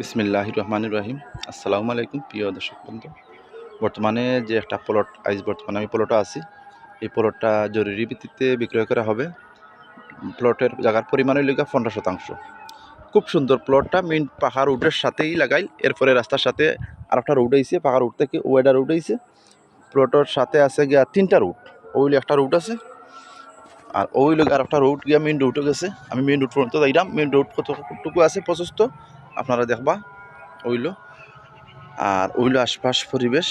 বিসমিল্লাহ রহমান রহিম। আসসালামু আলাইকুম, প্রিয় দর্শক বন্ধু। বর্তমানে যে একটা প্লট আইজ বর্তমানে আমি প্লটে আছি। এই প্লটটা জরুরি ভিত্তিতে বিক্রয় করা হবে। প্লটের জায়গার পরিমাণ গিয়া পনেরো শতাংশ। খুব সুন্দর প্লটটা মেইন পাহাড় রুটের সাথেই লাগাই এরপরে রাস্তার সাথে আর একটা রুট আইছে পাহাড় রুট থেকে ওয়েডার রুট আইছে প্লটের সাথে আছে গিয়া তিনটা রুট ওইলে একটা রুট আছে। আর ওই লোক আর একটা রুট গিয়া মেইন রুটে গেছে। আমি মেইন রুট পর্যন্ত যাইলাম। মেইন রুট কতটুকু আছে? প্রশস্ত আপনারা দেখবা, ওইল। আর ওইল আশপাশ পরিবেশ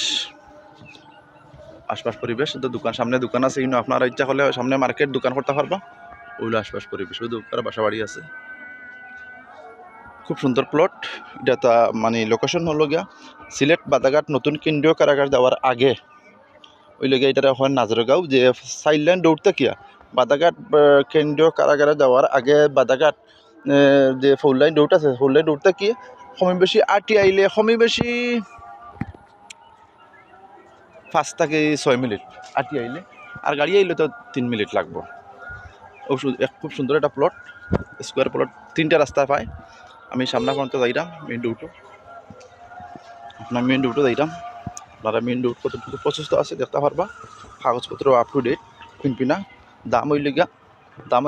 আশপাশ পরিবেশ তো দোকান, সামনে দোকান আছে, কিন্তু আপনারা ইচ্ছা করলে সামনে মার্কেট দোকান করতে পারবা। ওইল আশপাশ পরিবেশ ওই দোকান বাসা বাড়ি আছে। খুব সুন্দর প্লট এটা তা মানে লোকেশন হলো গিয়া সিলেট, বাদাঘাট, নতুন কেন্দ্রীয় কারাগার যাওয়ার আগে। ওই লগে এটা হয় নাজরগাঁও, যে সাইলেন্ড দৌড়তে কিয়া বাদাঘাট কেন্দ্রীয় কারাগারে যাওয়ার আগে বাদাঘাট যে ফুল লাইন রোড আছে ফুল লাইন রোডটা কি? কমে বেশি আটি আইলে কমে বেশি পাঁচ থেকে ছয় মিনিট আটি আইলে। আর গাড়ি আইলে তো তিন মিনিট এক খুব সুন্দর একটা প্লট স্কোয়ার প্লট তিনটা রাস্তা পায়। আমি সামনা পর্যন্ত যাইলাম মেন রুটও আপনার মেন রুটও যাইলাম আপনারা মেন রুট কতটুকু প্রশস্ত আছে দেখতে পারবা। কাগজপত্র আপ টু ডেট পিনপিনা। দাম হইলে গিয়া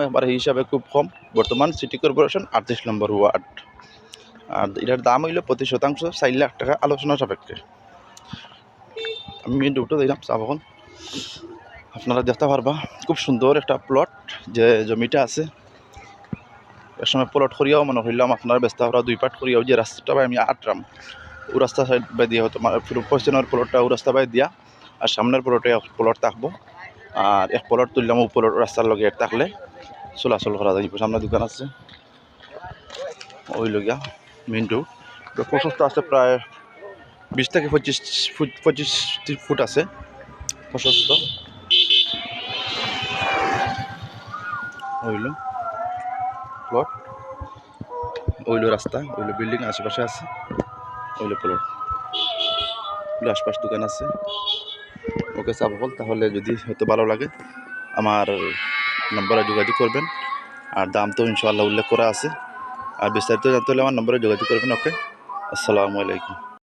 এবার এই হিসাবে খুব কম। বর্তমান সিটি কর্পোরেশন আটত্রিশ নম্বর ওয়ার্ড। আর এটার দাম হইল প্রতি শতাংশ চার লাখ টাকা আলোচনা সাপেক্ষে। আমি রুটও দিলাম চা বাগান আপনারা দেখতে পারবা, খুব সুন্দর একটা প্লট যে জমিটা আছে। এক সময় প্লট করিয়াও মনে হইলাম আপনারা ব্যস্ত করা দুই পাট করিয়াও যে রাস্তাটা পাই আমি আটরাম। ও রাস্তা সাইড বাই দিয়া হতো পশ্চিমের প্লটটা ও রাস্তা বাই দিয়া, আর সামনের প্লটে প্লট থাকব। আর এক প্লট তুললাম উপর রাস্তার লগে থাকলে চলাচল করা যায়। সামনে দোকান আছে। ওই লগিয়া রোড প্রশস্ত আছে প্রায় বিশ থেকে পঁচিশ ফুট, পঁচিশ ত্রিশ ফুট আছে প্রশস্ত। ওইল প্লট ওইল রাস্তা ওইল বিল্ডিং আশেপাশে আছে। ওইল প্লট আশপাশ দোকান আছে। ওকে বল তাহলে যদি হয়তো ভালো লাগে, আমার নম্বরে যোগাযোগ করবেন। আর দাম তো ইনশাআল্লাহ উল্লেখ করা আছে। আর বিস্তারিত জানতে হলে আমার নম্বরে যোগাযোগ করবেন, ওকে? আসসালামু আলাইকুম।